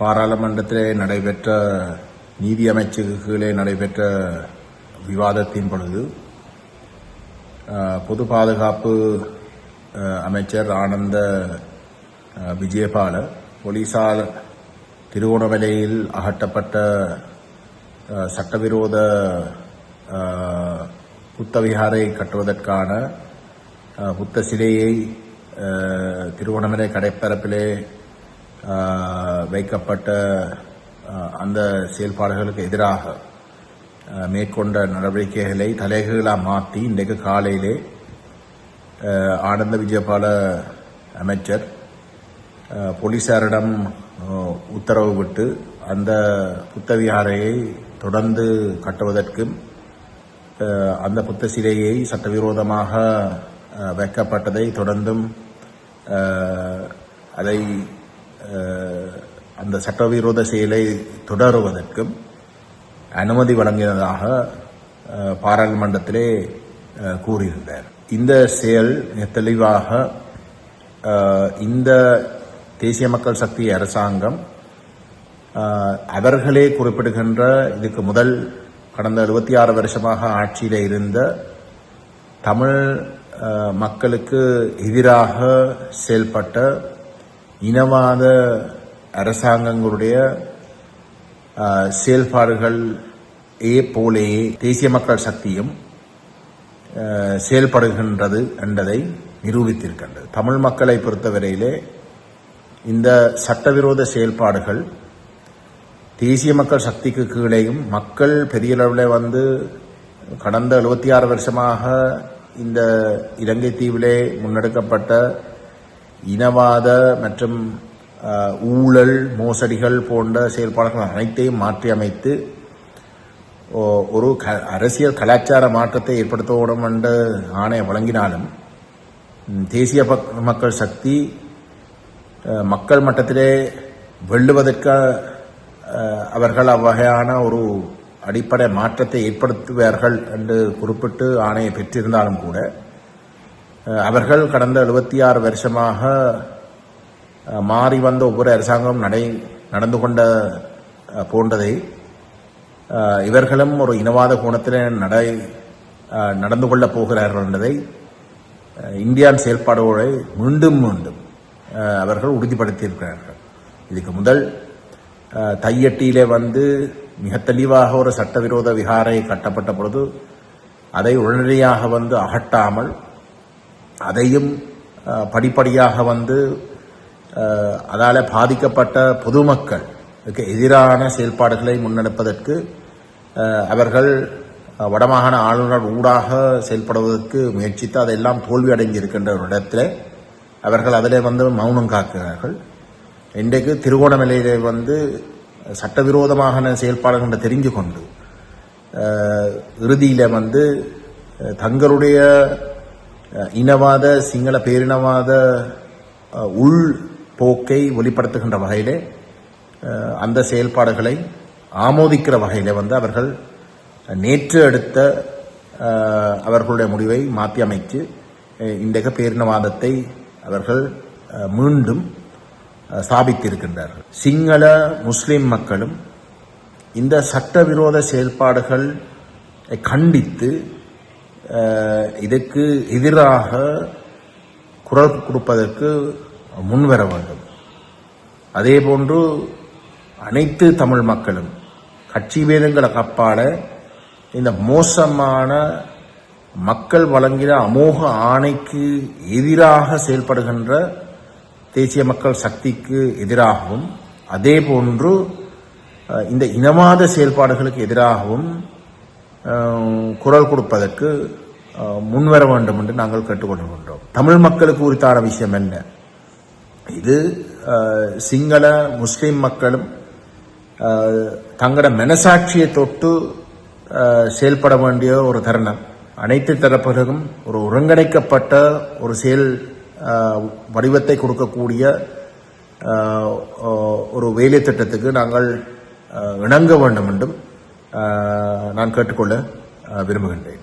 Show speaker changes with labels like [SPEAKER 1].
[SPEAKER 1] பாராளுமன்றத்திலே நடைபெற்ற நீதி நடைபெற்ற விவாதத்தின் பொழுது பொது பாதுகாப்பு அமைச்சர் ஆனந்த விஜயபால போலீசார் திருவோணமலையில் அகட்டப்பட்ட சட்டவிரோத புத்தவிகாரை கட்டுவதற்கான புத்த சிலையை அஹ், கடைப்பரப்பிலே வைக்கப்பட்ட அந்த செயல்பாடுகளுக்கு எதிராக மேற்கொண்ட நடவடிக்கைகளை தலைகளாக மாற்றி இன்றைக்கு காலையிலே ஆனந்த விஜயபால அமைச்சர் போலீசாரிடம் உத்தரவு விட்டு அந்த புத்தவிகாரையை தொடர்ந்து கட்டுவதற்கும் அந்த புத்த சிலையை சட்டவிரோதமாக வைக்கப்பட்டதை தொடர்ந்தும் அதை அந்த சட்டவிரோத செயலை தொடருவதற்கும் அனுமதி வழங்கினதாக பாராளுமன்றத்திலே கூறியிருந்தார். இந்த செயல் மிக தெளிவாக இந்த தேசிய மக்கள் சக்தி அரசாங்கம் அவர்களே குறிப்பிடுகின்ற இதுக்கு முதல் கடந்த 76 ஆறு வருஷமாக ஆட்சியில் இருந்த தமிழ் மக்களுக்கு எதிராக செயல்பட்ட இனவாத அரசாங்கங்களுடைய செயல்பாடுகள் ஏ போலேயே தேசிய மக்கள் சக்தியும் செயல்படுகின்றது என்பதை நிரூபித்திருக்கின்றது. தமிழ் மக்களை பொறுத்தவரையிலே இந்த சட்டவிரோத செயல்பாடுகள் தேசிய மக்கள் சக்திக்கு கீழேயும் மக்கள் பெரிய அளவில் வந்து கடந்த 76 ஆறு வருஷமாக இந்த இலங்கை தீவிலே முன்னெடுக்கப்பட்ட இனவாத மற்றும் ஊழல் மோசடிகள் போன்ற செயல்பாடுகள் அனைத்தையும் மாற்றியமைத்து ஓ- ஒரு க- அரசியல் கலாச்சார மாற்றத்தை ஏற்படுத்தவும் என்ற ஆணையம் வழங்கினாலும் தேசிய பக்- மக்கள் சக்தி மக்கள் மட்டத்திலே வெல்லுவதற்கு அவர்கள் அவ்வகையான ஒரு அடிப்படை மாற்றத்தை ஏற்படுத்துவார்கள் என்று குறிப்பிட்டு ஆணையை பெற்றிருந்தாலும் கூட அவர்கள் கடந்த 76 ஆறு வருஷமாக மாறி வந்த ஒவ்வொரு அரசாங்கம் நடை நடந்து கொண்ட போன்றதை இவர்களும் ஒரு இனவாத கோணத்தில் நடை நடந்து கொள்ளப் போகிறார்கள் என்பதை இந்தியான் செயல்பாடுகளை மீண்டும் மீண்டும் அவர்கள் உறுதிப்படுத்தியிருக்கிறார்கள். இதுக்கு முதல் தையட்டியிலே வந்து மிக தெளிவாக ஒரு சட்டவிரோத விகாரை கட்டப்பட்ட பொழுது அதை உடனடியாக வந்து அகட்டாமல் அதையும் படிப்படியாக வந்து அதால் பாதிக்கப்பட்ட பொதுமக்களுக்கு எதிரான செயல்பாடுகளை முன்னெடுப்பதற்கு அவர்கள் வடமாகாண ஆளுநர் ஊடாக செயல்படுவதற்கு முயற்சித்து அதெல்லாம் தோல்வி அடைஞ்சிருக்கின்ற ஒரு இடத்துல அவர்கள் அதிலே வந்து மௌனம் காக்கிறார்கள். இன்றைக்கு திருகோணமலையிலே வந்து சட்டவிரோதமான செயல்பாடுகள் என்று தெரிஞ்சு கொண்டு இறுதியில் வந்து தங்களுடைய இனவாத சிங்கள பேரினவாத உள் போக்கை வெளிப்படுத்துகின்ற வகையிலே அந்த செயல்பாடுகளை ஆமோதிக்கிற வகையிலே வந்து அவர்கள் நேற்று எடுத்த அவர்களுடைய முடிவை மாற்றி அமைத்து இன்றைக்கு பேரினவாதத்தை அவர்கள் மீண்டும் ஸ்தாபித்திருக்கின்றார்கள் சிங்கள முஸ்லிம் மக்களும் இந்த சட்டவிரோத செயல்பாடுகள் கண்டித்து இதற்கு இதுக்கு எதிராக குரல் கொடுப்பதற்கு முன்வர வேண்டும். அதேபோன்று அனைத்து தமிழ் மக்களும் கட்சி வேதங்களை கப்பால இந்த மோசமான மக்கள் வழங்கின அமோக ஆணைக்கு எதிராக செயல்படுகின்ற தேசிய மக்கள் சக்திக்கு எதிராகவும் அதே போன்று இந்த இனவாத செயல்பாடுகளுக்கு எதிராகவும் குரல் கொடுப்பதற்கு முன்வர வேண்டும் என்று நாங்கள் கேட்டுக்கொள்கின்றோம் தமிழ் மக்களுக்கு உரித்தான விஷயம் என்ன? இது சிங்கள முஸ்லீம் மக்களும் தங்களோட மனசாட்சியை தொட்டு செயல்பட வேண்டிய ஒரு தருணம். அனைத்து தரப்பினரும் ஒரு ஒருங்கிணைக்கப்பட்ட ஒரு செயல் வடிவத்தை கொடுக்கக்கூடிய ஒரு வேலை திட்டத்துக்கு நாங்கள் இணங்க வேண்டும் என்றும் நான் கேட்டுக்கொள்ள விரும்புகின்றேன்.